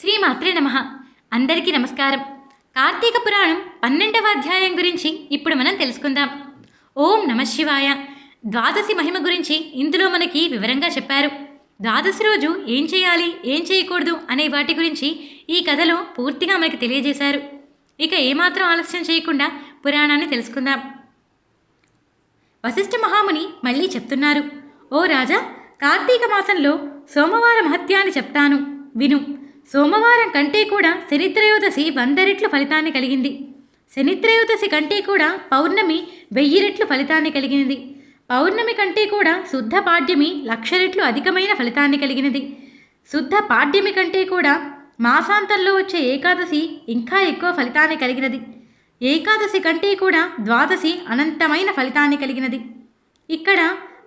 శ్రీమాత్రే నమ. అందరికీ నమస్కారం. కార్తీక పురాణం పన్నెండవ అధ్యాయం గురించి ఇప్పుడు మనం తెలుసుకుందాం. ఓం నమ శివాయ. ద్వాదశి మహిమ గురించి ఇందులో మనకి వివరంగా చెప్పారు. ద్వాదశి రోజు ఏం చేయాలి ఏం చేయకూడదు అనే వాటి గురించి ఈ కథలో పూర్తిగా మనకి తెలియజేశారు. ఇక ఏమాత్రం ఆలస్యం చేయకుండా పురాణాన్ని తెలుసుకుందాం. వశిష్ఠ మహాముని మళ్ళీ చెప్తున్నారు. ఓ రాజా కార్తీక మాసంలో సోమవారం మహత్యాన్ని చెప్తాను. విను. సోమవారం కంటే కూడా శనిత్రయోదశి వంద రెట్లు ఫలితాన్ని కలిగింది. శనిత్రయోదశి కంటే కూడా పౌర్ణమి వెయ్యి రెట్లు ఫలితాన్ని కలిగినది పౌర్ణమి కంటే కూడా శుద్ధ పాడ్యమి లక్ష రెట్లు అధికమైన ఫలితాన్ని కలిగినది. శుద్ధ పాడ్యమి కంటే కూడా మాసాంతంలో వచ్చే ఏకాదశి ఇంకా ఎక్కువ ఫలితాన్ని కలిగినది. ఏకాదశి కంటే కూడా ద్వాదశి అనంతమైన ఫలితాన్ని కలిగినది. ఇక్కడ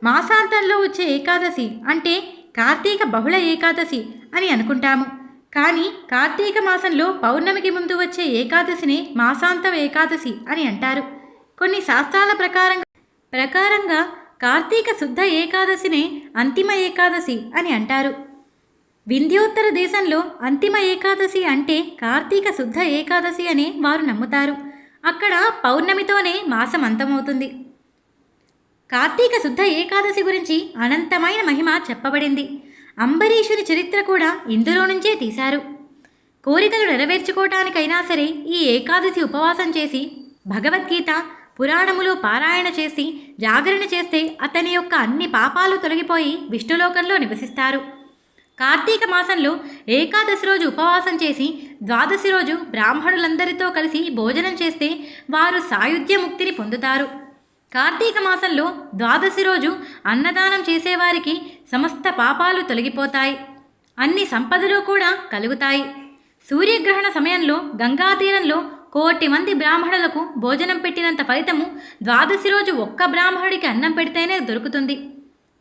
మాసాంతంలో వచ్చే ఏకాదశి అంటే కార్తీక బహుళ ఏకాదశి అని అనుకుంటాము. కానీ కార్తీక మాసంలో పౌర్ణమికి ముందు వచ్చే ఏకాదశిని మాసాంతం ఏకాదశి అని అంటారు. కొన్ని శాస్త్రాల ప్రకారం ప్రకారంగా కార్తీక శుద్ధ ఏకాదశినే అంతిమ ఏకాదశి అని అంటారు. వింధ్యోత్తర దేశంలో అంతిమ ఏకాదశి అంటే కార్తీక శుద్ధ ఏకాదశి అని వారు నమ్ముతారు. అక్కడ పౌర్ణమితోనే మాసం అంతమవుతుంది. కార్తీక శుద్ధ ఏకాదశి గురించి అనంతమైన మహిమ చెప్పబడింది. అంబరీషుని చరిత్ర కూడా ఇందులో నుంచే తీశారు. కోరికలు నెరవేర్చుకోవటానికైనా సరే ఈ ఏకాదశి ఉపవాసం చేసి భగవద్గీత పురాణములు పారాయణ చేసి జాగరణ చేస్తే అతని యొక్క అన్ని పాపాలు తొలగిపోయి విష్ణులోకంలో నివసిస్తారు. కార్తీక మాసంలో ఏకాదశి రోజు ఉపవాసం చేసి ద్వాదశి రోజు బ్రాహ్మణులందరితో కలిసి భోజనం చేస్తే వారు సాయుధ్య ముక్తిని పొందుతారు. కార్తీక మాసంలో ద్వాదశి రోజు అన్నదానం చేసేవారికి సమస్త పాపాలు తొలగిపోతాయి. అన్ని సంపదలు కూడా కలుగుతాయి. సూర్యగ్రహణ సమయంలో గంగా తీరంలో కోటి మంది బ్రాహ్మణులకు భోజనం పెట్టినంత ఫలితము ద్వాదశి రోజు ఒక్క బ్రాహ్మణుడికి అన్నం పెడితేనే దొరుకుతుంది.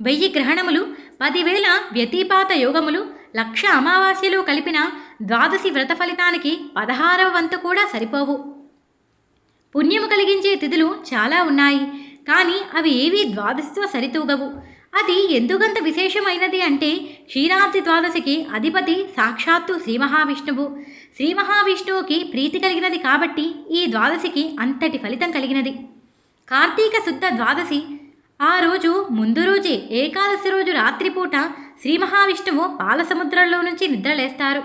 వెయ్యి గ్రహణములు పదివేల వ్యతిపాత యోగములు లక్ష అమావాస్యలు కలిపిన ద్వాదశి వ్రత ఫలితానికి పదహారవ వంతు కూడా సరిపోవు. పుణ్యము కలిగించే తిథులు చాలా ఉన్నాయి కానీ అవి ఏవీ ద్వాదశితో సరితూగవు. అది ఎందుకంత విశేషమైనది అంటే క్షీరాద్రి ద్వాదశికి అధిపతి సాక్షాత్తు శ్రీ మహావిష్ణువు. శ్రీ మహావిష్ణువుకి ప్రీతి కలిగినది కాబట్టి ఈ ద్వాదశికి అంతటి ఫలితం కలిగినది. కార్తీక శుద్ధ ద్వాదశి ఆ రోజు ముందు రోజే ఏకాదశి రోజు రాత్రిపూట శ్రీ మహావిష్ణువు పాలసముద్రంలో నుంచి నిద్రలేస్తారు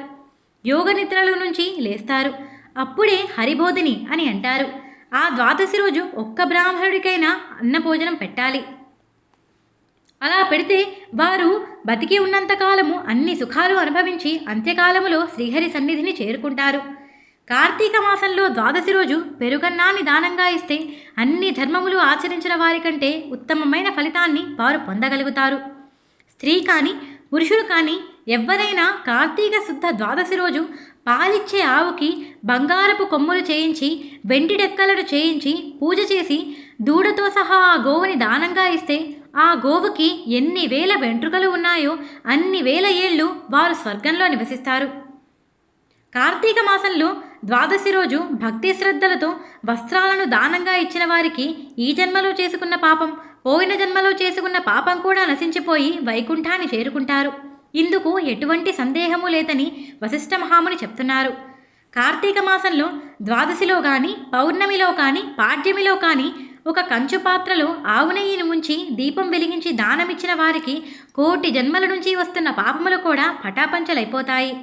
యోగ నిద్రలో నుంచి లేస్తారు. అప్పుడే హరిబోధిని అని అంటారు. ఆ ద్వాదశి రోజు ఒక్క బ్రాహ్మణుడికైనా అన్నభోజనం పెట్టాలి. అలా పెడితే వారు బతికి ఉన్నంతకాలము అన్ని సుఖాలు అనుభవించి అంత్యకాలములో శ్రీహరి సన్నిధిని చేరుకుంటారు. కార్తీక మాసంలో ద్వాదశి రోజు పెరుగన్నాన్ని దానంగా ఇస్తే అన్ని ధర్మములు ఆచరించిన వారికంటే ఉత్తమమైన ఫలితాన్ని వారు పొందగలుగుతారు. స్త్రీ కానీ పురుషుడు కానీ ఎవరైనా కార్తీక శుద్ధ ద్వాదశి రోజు పాలిచ్చే ఆవుకి బంగారపు కొమ్ములు చేయించి వెండి డెక్కలను చేయించి పూజ చేసి దూడతో సహా ఆ గోవుని దానంగా ఇస్తే ఆ గోవుకి ఎన్ని వేల వెంట్రుకలు ఉన్నాయో అన్ని వేల ఏళ్ళు వారు స్వర్గంలో నివసిస్తారు. కార్తీక మాసంలో ద్వాదశి రోజు భక్తి శ్రద్ధలతో వస్త్రాలను దానంగా ఇచ్చిన వారికి ఈ జన్మలో చేసుకున్న పాపం పోయిన జన్మలో చేసుకున్న పాపం కూడా నశించిపోయి వైకుంఠాన్ని చేరుకుంటారు. ఇందుకు ఎటువంటి సందేహము లేదని వశిష్ఠ మహాముని చెప్తున్నారు. కార్తీక మాసంలో ద్వాదశిలో కానీ పౌర్ణమిలో కానీ పాడ్యమిలో కానీ ఒక కంచు పాత్రలో ఆవు నెయ్యిని ఉంచి దీపం వెలిగించి దానమిచ్చిన వారికి కోటి జన్మల నుంచి వస్తున్న పాపములు కూడా పటాపంచలైపోతాయి.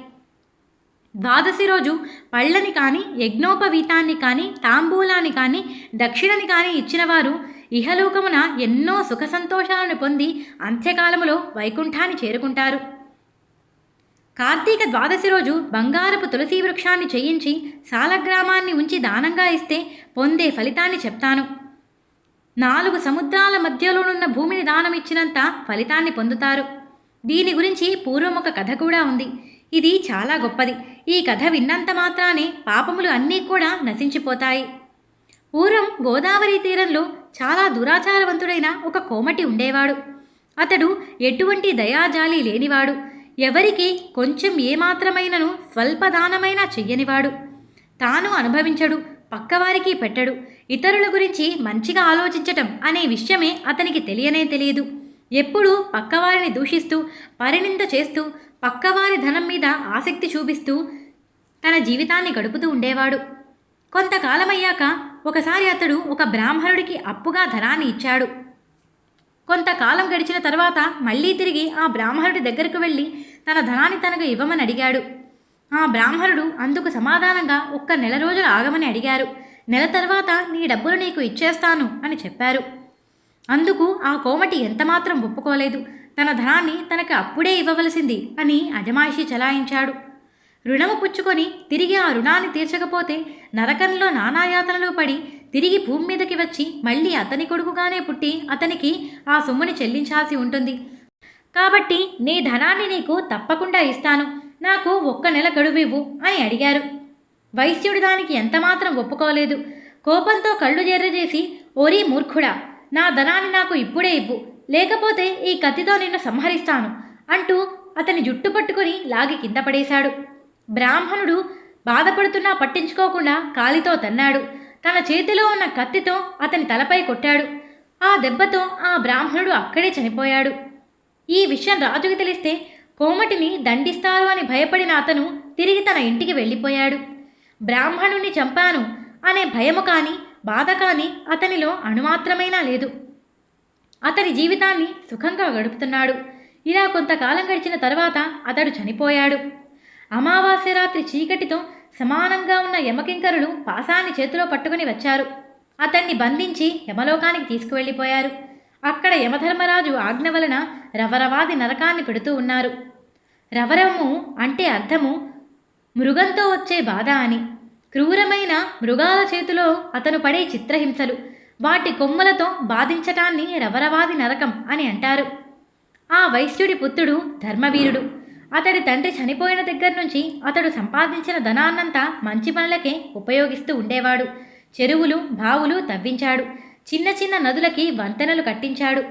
ద్వాదశి రోజు పళ్ళని కానీ యజ్ఞోపవీతాన్ని కానీ తాంబూలాన్ని కానీ దక్షిణని కానీ ఇచ్చినవారు ఇహలోకమున ఎన్నో సుఖ సంతోషాలను పొంది అంత్యకాలములో వైకుంఠాన్ని చేరుకుంటారు. కార్తీక ద్వాదశి రోజు బంగారపు తులసి వృక్షాన్ని చేయించి సాలగ్రామాన్ని ఉంచి దానంగా ఇస్తే పొందే ఫలితాన్ని చెప్తాను. నాలుగు సముద్రాల మధ్యలోనున్న భూమిని దానమిచ్చినంత ఫలితాన్ని పొందుతారు. దీని గురించి పూర్వం ఒక కథ కూడా ఉంది. ఇది చాలా గొప్పది. ఈ కథ విన్నంత మాత్రానే పాపములు అన్నీ కూడా నశించిపోతాయి. పూర్వం గోదావరి తీరంలో చాలా దురాచారవంతుడైన ఒక కోమటి ఉండేవాడు. అతడు ఎటువంటి దయాజాలి లేనివాడు. ఎవరికి కొంచెం ఏమాత్రమైనను స్వల్పదానమైనా చెయ్యనివాడు. తాను అనుభవించడు పక్కవారికి పెట్టడు. ఇతరుల గురించి మంచిగా ఆలోచించటం అనే విషయమే అతనికి తెలియనే తెలియదు. ఎప్పుడూ పక్కవారిని దూషిస్తూ పరినింద చేస్తూ పక్కవారి ధనం మీద ఆసక్తి చూపిస్తూ తన జీవితాన్ని గడుపుతూ ఉండేవాడు. కొంతకాలమయ్యాక ఒకసారి అతడు ఒక బ్రాహ్మణుడికి అప్పుగా ధనాన్ని ఇచ్చాడు. కొంతకాలం గడిచిన తర్వాత మళ్ళీ తిరిగి ఆ బ్రాహ్మణుడి దగ్గరకు వెళ్ళి తన ధనాన్ని తనకు ఇవ్వమని అడిగాడు. ఆ బ్రాహ్మణుడు అందుకు సమాధానంగా ఒక్క నెల రోజులు ఆగమని అడిగారు. నెల తర్వాత నీ డబ్బులు నీకు ఇచ్చేస్తాను అని చెప్పారు. అందుకు ఆ కోమటి ఎంతమాత్రం ఒప్పుకోలేదు. తన ధనాన్ని తనకు అప్పుడే ఇవ్వవలసింది అని అజమాయిషి చలాయించాడు. రుణము పుచ్చుకొని తిరిగి ఆ రుణాన్ని తీర్చకపోతే నరకంలో నానాయాతనలు పడి తిరిగి భూమి మీదకి వచ్చి మళ్ళీ అతని కొడుకుగానే పుట్టి అతనికి ఆ సొమ్ముని చెల్లించాల్సి ఉంటుంది. కాబట్టి నీ ధనాన్ని నీకు తప్పకుండా ఇస్తాను. నాకు ఒక్క నెల గడువివ్వు అని అడిగారు. వైశ్యుడు దానికి ఎంతమాత్రం ఒప్పుకోలేదు. కోపంతో కళ్ళు జర్రజేసి ఓరీ మూర్ఖుడా నా ధనాన్ని నాకు ఇప్పుడే ఇవ్వు. లేకపోతే ఈ కత్తితో నిన్ను సంహరిస్తాను అంటూ అతని జుట్టు పట్టుకుని లాగి కింద పడేశాడు. బ్రాహ్మణుడు బాధపడుతున్నా పట్టించుకోకుండా కాలితో తన్నాడు. తన చేతిలో ఉన్న కత్తితో అతని తలపై కొట్టాడు. ఆ దెబ్బతో ఆ బ్రాహ్మణుడు అక్కడే చనిపోయాడు. ఈ విషయం రాజుకి తెలిస్తే కోమటిని దండిస్తారు అని భయపడిన అతను తిరిగి తన ఇంటికి వెళ్ళిపోయాడు. బ్రాహ్మణుణ్ణి చంపాను అనే భయము కానీ బాధ కానీ అతనిలో అణుమాత్రమైనా లేదు. అతని జీవితాన్ని సుఖంగా గడుపుతున్నాడు. ఇలా కొంతకాలం గడిచిన తర్వాత అతడు చనిపోయాడు. అమావాస్య రాత్రి చీకటితో సమానంగా ఉన్న యమకింకరులు పాసాన్ని చేతిలో పట్టుకుని వచ్చారు. అతన్ని బంధించి యమలోకానికి తీసుకువెళ్ళిపోయారు. అక్కడ యమధర్మరాజు ఆజ్ఞ వలన రవరవాది నరకాన్ని పెడుతూ ఉన్నారు. రవరము అంటే అర్థము మృగంతో వచ్చే బాధ అని. క్రూరమైన మృగాల చేతిలో అతను పడే చిత్రహింసలు వాటి కొమ్ములతో బాధించటాన్ని రవరవాది నరకం అని అంటారు. ఆ వైశ్యుడి పుత్రుడు ధర్మవీరుడు. అతడి తండ్రి చనిపోయిన దగ్గర నుంచి అతడు సంపాదించిన ధనాన్నంతా మంచి పనులకే ఉపయోగిస్తూ ఉండేవాడు. చెరువులు బావులు తవ్వించాడు. చిన్న చిన్న నదులకి వంతెనలు కట్టించాడు.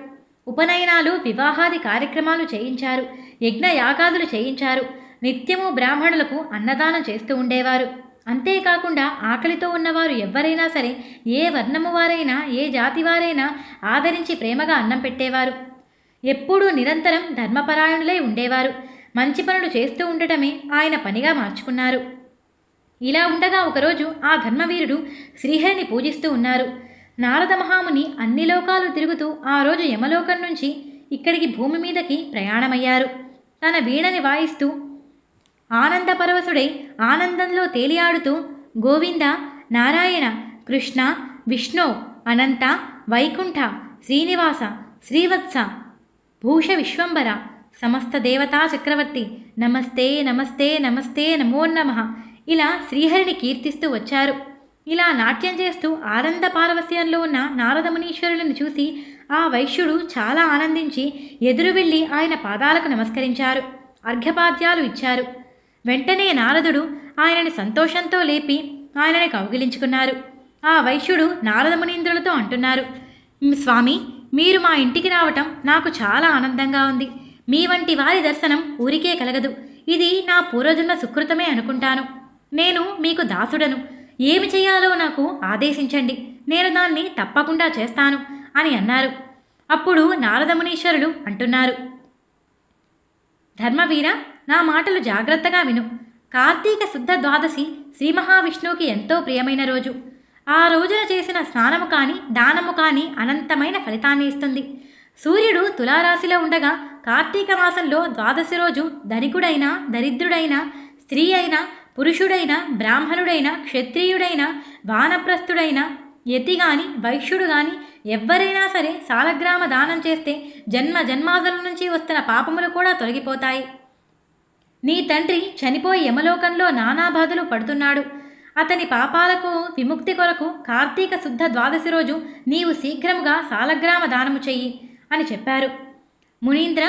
ఉపనయనాలు వివాహాది కార్యక్రమాలు చేయించారు. యజ్ఞయాగాదులు చేయించారు. నిత్యము బ్రాహ్మణులకు అన్నదానం చేస్తూ ఉండేవారు. అంతేకాకుండా ఆకలితో ఉన్నవారు ఎవ్వరైనా సరే ఏ వర్ణము వారైనా ఏ జాతి వారైనా ఆదరించి ప్రేమగా అన్నం పెట్టేవారు. ఎప్పుడూ నిరంతరం ధర్మపరాయణులై ఉండేవారు. మంచి పనులు చేస్తూ ఉండటమే ఆయన పనిగా మార్చుకున్నారు. ఇలా ఉండగా ఒకరోజు ఆ ధర్మవీరుడు శ్రీహరిని పూజిస్తూ ఉన్నారు. నారద మహాముని అన్ని లోకాలు తిరుగుతూ ఆ రోజు యమలోకం నుంచి ఇక్కడికి భూమి మీదకి ప్రయాణమయ్యారు. తన వీణని వాయిస్తూ ఆనంద పరవశుడై ఆనందంలో తేలియాడుతూ గోవింద నారాయణ కృష్ణ విష్ణు అనంత వైకుంఠ శ్రీనివాస శ్రీవత్స భూష విశ్వంబర సమస్త దేవతా చక్రవర్తి నమస్తే నమస్తే నమస్తే నమో నమ ఇలా శ్రీహరిని కీర్తిస్తూ వచ్చారు. ఇలా నాట్యం చేస్తూ ఆనంద పారవస్యంలో ఉన్న నారదమునీశ్వరులను చూసి ఆ వైశ్యుడు చాలా ఆనందించి ఎదురు వెళ్ళి ఆయన పాదాలకు నమస్కరించారు. అర్ఘ్యపాద్యాలు ఇచ్చారు. వెంటనే నారదుడు ఆయనని సంతోషంతో లేపి ఆయనని కౌగిలించుకున్నారు. ఆ వైశ్యుడు నారదమునీంద్రులతో అంటున్నారు స్వామి మీరు మా ఇంటికి రావటం నాకు చాలా ఆనందంగా ఉంది. మీ వంటి వారి దర్శనం ఊరికే కలగదు. ఇది నా పూర్వజన్మ సుకృతమే అనుకుంటాను. నేను మీకు దాసుడను. ఏమి చేయాలో నాకు ఆదేశించండి. నేను దాన్ని తప్పకుండా చేస్తాను అని అన్నారు. అప్పుడు నారదమునీశ్వరులు అంటున్నారు. ధర్మవీర నా మాటలు జాగ్రత్తగా విను. కార్తీక శుద్ధ ద్వాదశి శ్రీ మహావిష్ణువుకి ఎంతో ప్రియమైన రోజు. ఆ రోజున చేసిన స్నానము కానీ దానము కానీ అనంతమైన ఫలితాన్ని ఇస్తుంది. సూర్యుడు తులారాశిలో ఉండగా కార్తీక మాసంలో ద్వాదశి రోజు ధనికుడైనా దరిద్రుడైన స్త్రీ అయినా పురుషుడైన బ్రాహ్మణుడైన క్షత్రియుడైన వానప్రస్థుడైన యతి గాని వైశ్యుడు గాని ఎవ్వరైనా సరే సాలగ్రామ దానం చేస్తే జన్మ జన్మాదుల నుంచి వస్తున్న పాపములు కూడా తొలగిపోతాయి. నీ తండ్రి చనిపోయి యమలోకంలో నానా బాధలు పడుతున్నాడు. అతని పాపాలకు విముక్తి కొరకు కార్తీక శుద్ధ ద్వాదశి రోజు నీవు శీఘ్రముగా సాలగ్రామ దానము చెయ్యి అని చెప్పారు. మునీంద్ర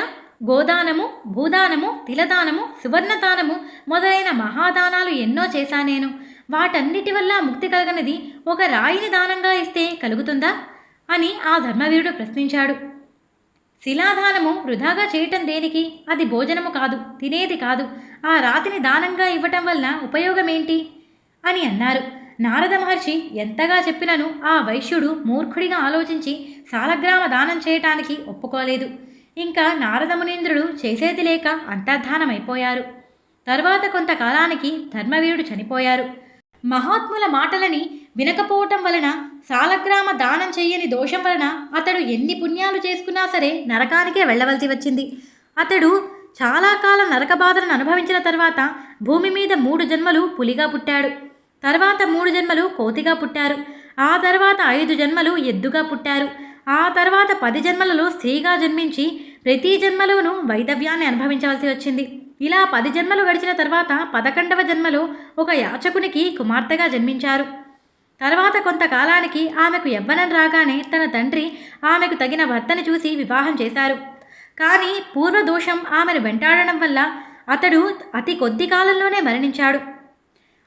గోదానము భూదానము తిలదానము సువర్ణదానము మొదలైన మహాదానాలు ఎన్నో చేశా నేను. వాటన్నిటి వల్ల ముక్తి కలగనిది ఒక రాయిని దానంగా ఇస్తే కలుగుతుందా? అని ఆ ధర్మవీరుడు ప్రశ్నించాడు. శిలాదానము వృధాగా చేయటం దేనికి? అది భోజనము కాదు తినేది కాదు. ఆ రాతిని దానంగా ఇవ్వటం వల్ల ఉపయోగమేంటి? అని అన్నారు. నారద మహర్షి ఎంతగా చెప్పినను ఆ వైశ్యుడు మూర్ఖుడిగా ఆలోచించి సాలగ్రామ దానం చేయటానికి ఒప్పుకోలేదు. ఇంకా నారదమునీంద్రుడు చేసేది లేక అంతర్ధానమైపోయారు. తర్వాత కొంతకాలానికి ధర్మవీరుడు చనిపోయారు. మహాత్ముల మాటలని వినకపోవటం వలన సాలగ్రామ దానం చెయ్యని దోషం వలన అతడు ఎన్ని పుణ్యాలు చేసుకున్నా సరే నరకానికే వెళ్ళవలసి వచ్చింది. అతడు చాలా కాలం నరక బాధలను అనుభవించిన తర్వాత భూమి మీద మూడు జన్మలు పులిగా పుట్టాడు. తర్వాత మూడు జన్మలు కోతిగా పుట్టారు. ఆ తర్వాత ఐదు జన్మలు ఎద్దుగా పుట్టారు. ఆ తర్వాత పది జన్మలలో స్త్రీగా జన్మించి ప్రతి జన్మలోనూ వైదవ్యాన్ని అనుభవించవలసి వచ్చింది. ఇలా పది జన్మలు గడిచిన తర్వాత పదకొండవ జన్మలో ఒక యాచకునికి కుమార్తెగా జన్మించారు. తర్వాత కొంతకాలానికి ఆమెకు యవ్వనం రాగానే తన తండ్రి ఆమెకు తగిన భర్తను చూసి వివాహం చేశారు. కానీ పూర్వదోషం ఆమెను వెంటాడడం వల్ల అతడు అతి కొద్ది కాలంలోనే మరణించాడు.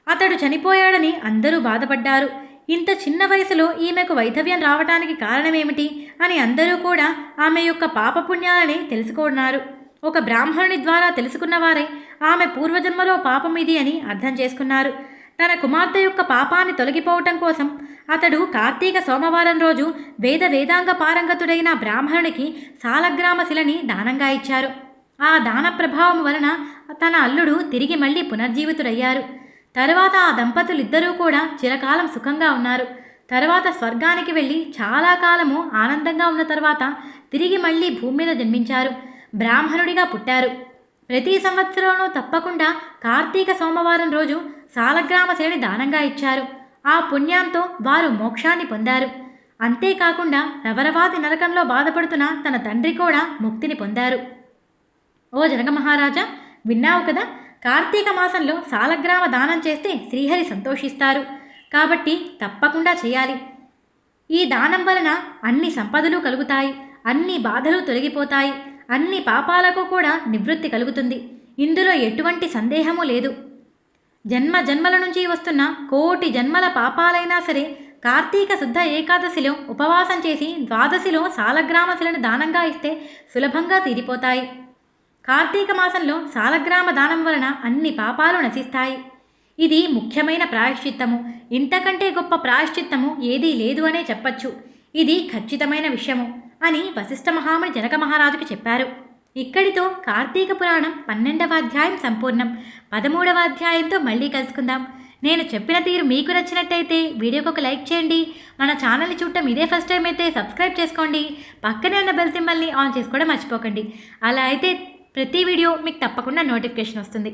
అతడు చనిపోయాడని అందరూ బాధపడ్డారు. ఇంత చిన్న వయసులో ఈమెకు వైధవ్యం రావటానికి కారణమేమిటి అని అందరూ కూడా ఆమె యొక్క పాపపుణ్యాలని తెలుసుకున్నారు. ఒక బ్రాహ్మణుని ద్వారా తెలుసుకున్నవారే ఆమె పూర్వజన్మలో పాపం ఇది అని అర్థం చేసుకున్నారు. తన కుమార్తె యొక్క పాపాన్ని తొలగిపోవటం కోసం అతడు కార్తీక సోమవారం రోజు వేద వేదాంగ పారంగతుడైన బ్రాహ్మణుడికి సాలగ్రామ శిలని దానంగా ఇచ్చారు. ఆ దాన ప్రభావం వలన తన అల్లుడు తిరిగి మళ్ళీ పునర్జీవితుడయ్యారు. తర్వాత ఆ దంపతులిద్దరూ కూడా చిరకాలం సుఖంగా ఉన్నారు. తర్వాత స్వర్గానికి వెళ్ళి చాలా కాలము ఆనందంగా ఉన్న తర్వాత తిరిగి మళ్ళీ భూమి మీద జన్మించారు. బ్రాహ్మణుడిగా పుట్టారు. ప్రతి సంవత్సరంలో తప్పకుండా కార్తీక సోమవారం రోజు సాలగ్రామ శ్రేణి దానంగా ఇచ్చారు. ఆ పుణ్యంతో వారు మోక్షాన్ని పొందారు. అంతేకాకుండా రవరవాది నరకంలో బాధపడుతున్న తన తండ్రి కూడా ముక్తిని పొందారు. ఓ జనక మహారాజా విన్నావు కదా? కార్తీక మాసంలో సాలగ్రామ దానం చేస్తే శ్రీహరి సంతోషిస్తారు. కాబట్టి తప్పకుండా చేయాలి. ఈ దానం వలన అన్ని సంపదలు కలుగుతాయి అన్ని బాధలు తొలగిపోతాయి అన్ని పాపాలకు కూడా నివృత్తి కలుగుతుంది. ఇందులో ఎటువంటి సందేహము లేదు. జన్మ జన్మల నుంచి వస్తున్న కోటి జన్మల పాపాలైనా సరే కార్తీక శుద్ధ ఏకాదశిలో ఉపవాసం చేసి ద్వాదశిలో సాలగ్రామశిలను దానంగా ఇస్తే సులభంగా తీరిపోతాయి. కార్తీక మాసంలో సాలగ్రామ దానం వలన అన్ని పాపాలు నశిస్తాయి. ఇది ముఖ్యమైన ప్రాయశ్చిత్తము. ఇంతకంటే గొప్ప ప్రాయశ్చిత్తము ఏదీ లేదు అనే చెప్పచ్చు. ఇది ఖచ్చితమైన విషయము అని వశిష్ఠ మహాముని జనక మహారాజుకు చెప్పారు. ఇక్కడితో కార్తీక పురాణం పన్నెండవ అధ్యాయం సంపూర్ణం. పదమూడవ అధ్యాయంతో మళ్ళీ కలుసుకుందాం. నేను చెప్పిన తీరు మీకు నచ్చినట్టయితే వీడియోకి ఒక లైక్ చేయండి. మన ఛానల్ని చూడటం ఇదే ఫస్ట్ టైం అయితే సబ్స్క్రైబ్ చేసుకోండి. పక్కనే ఉన్న బెల్ సింబల్ని ఆన్ చేసుకోవడం మర్చిపోకండి. అలా అయితే ప్రతి వీడియో మీకు తప్పకుండా నోటిఫికేషన్ వస్తుంది.